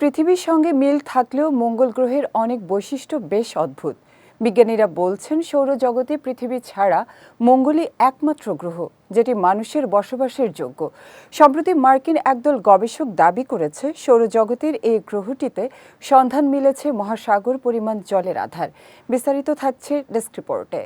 পৃথিবীর সঙ্গে মিল থাকলেও মঙ্গল গ্রহের অনেক বৈশিষ্ট্য বেশ অদ্ভুত। বিজ্ঞানীরা বলছেন সৌরজগতে পৃথিবী ছাড়া মঙ্গলই একমাত্র গ্রহ, যেটি মানুষের বসবাসের যোগ্য। সম্প্রতি মার্কিন একদল গবেষক দাবি করেছে, সৌরজগতের এই গ্রহটিতে সন্ধান মিলেছে মহাসাগর পরিমাণ জলের আধার। বিস্তারিত থাকছে ডেস্ক রিপোর্টে।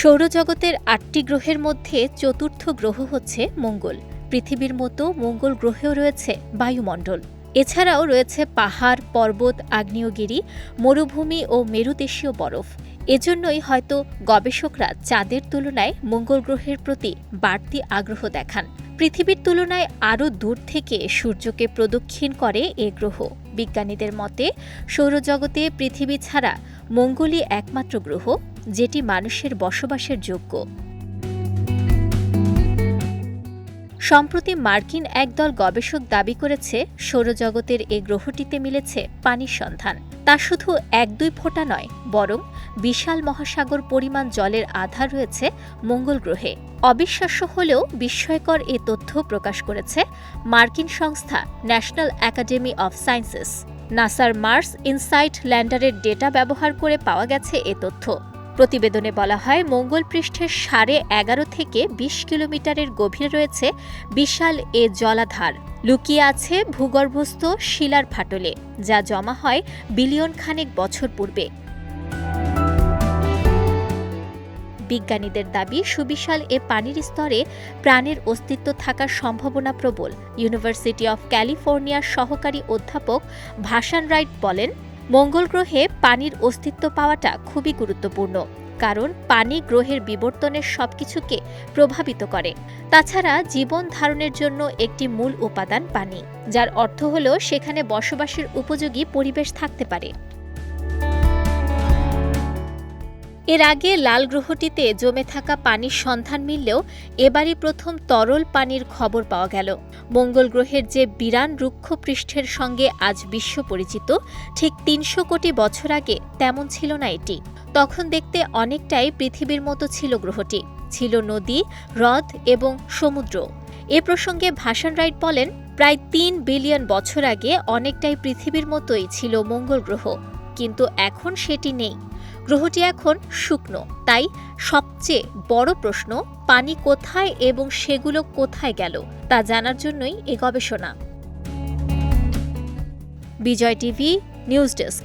সৌরজগতের আটটি গ্রহের মধ্যে চতুর্থ গ্রহ হচ্ছে মঙ্গল। পৃথিবীর মতো মঙ্গল গ্রহেও রয়েছে বায়ুমণ্ডল। এছাড়াও রয়েছে পাহাড়, পর্বত, আগ্নেয়গিরি, মরুভূমি ও মেরুদেশীয় বরফ। এজন্যই হয়তো গবেষকরা চাঁদের তুলনায় মঙ্গল গ্রহের প্রতি বাড়তি আগ্রহ দেখান। পৃথিবীর তুলনায় আরও দূর থেকে সূর্যকে প্রদক্ষিণ করে এ গ্রহ। বিজ্ঞানীদের মতে, সৌরজগতে পৃথিবী ছাড়া মঙ্গলই একমাত্র গ্রহ, যেটি মানুষের বসবাসের যোগ্য। সম্প্রতি মার্কিন একদল গবেষক দাবি করেছে, সৌরজগতের এ গ্রহটিতে মিলেছে পানির সন্ধান। তা শুধু এক দুই ফোঁটা নয়, বরং বিশাল মহাসাগর পরিমাণ জলের আধার রয়েছে মঙ্গল গ্রহে। অবিশ্বাস্য হলেও বিস্ময়কর এ তথ্য প্রকাশ করেছে মার্কিন সংস্থা ন্যাশনাল একাডেমি অফ সায়েন্সেস। নাসার মার্স ইনসাইট ল্যান্ডারের ডেটা ব্যবহার করে পাওয়া গেছে এ তথ্য। প্রতিবেদনে বলা হয়, মঙ্গল পৃষ্ঠের সাড়ে এগারো থেকে বিশ কিলোমিটারের গভীরে রয়েছে বিশাল এ জলাধার। লুকিয়ে আছে ভূগর্ভস্থ শিলার ফাটলে, যা জমা হয় বিলিয়ন খানেক বছর পূর্বে। বিজ্ঞানীদের দাবি, সুবিশাল এ পানির স্তরে প্রাণের অস্তিত্ব থাকার সম্ভাবনা প্রবল। ইউনিভার্সিটি অফ ক্যালিফোর্নিয়ার সহকারী অধ্যাপক ভাসান রাইট বলেন মঙ্গল গ্রহে পানির অস্তিত্ব পাওয়াটা খুবই গুরুত্বপূর্ণ, কারণ পানি গ্রহের বিবর্তনের সবকিছুকে প্রভাবিত করে। তাছাড়া জীবন ধারণের জন্য একটি মূল উপাদান পানি, যার অর্থ হল সেখানে বসবাসের উপযোগী পরিবেশ থাকতে পারে। এর আগে লাল গ্রহটিতে জমে থাকা পানির সন্ধান মিললেও এবারই প্রথম তরল পানির খবর পাওয়া গেল। মঙ্গল গ্রহের যে বিরান রুক্ষ পৃষ্ঠের সঙ্গে আজ বিশ্ব পরিচিত, ঠিক তিনশো কোটি বছর আগে তেমন ছিল না এটি। তখন দেখতে অনেকটাই পৃথিবীর মতো ছিল গ্রহটি। ছিল নদী, হ্রদ এবং সমুদ্র। এ প্রসঙ্গে ভাসান রাইট বলেন, প্রায় তিন বিলিয়ন বছর আগে অনেকটাই পৃথিবীর মতোই ছিল মঙ্গল গ্রহ। কিন্তু এখন সেটি নেই। গ্রহটি এখন শুকনো। তাই সবচেয়ে বড় প্রশ্ন, পানি কোথায় এবং সেগুলো কোথায় গেল, তা জানার জন্যই এ গবেষণা। Vijay TV, news desk.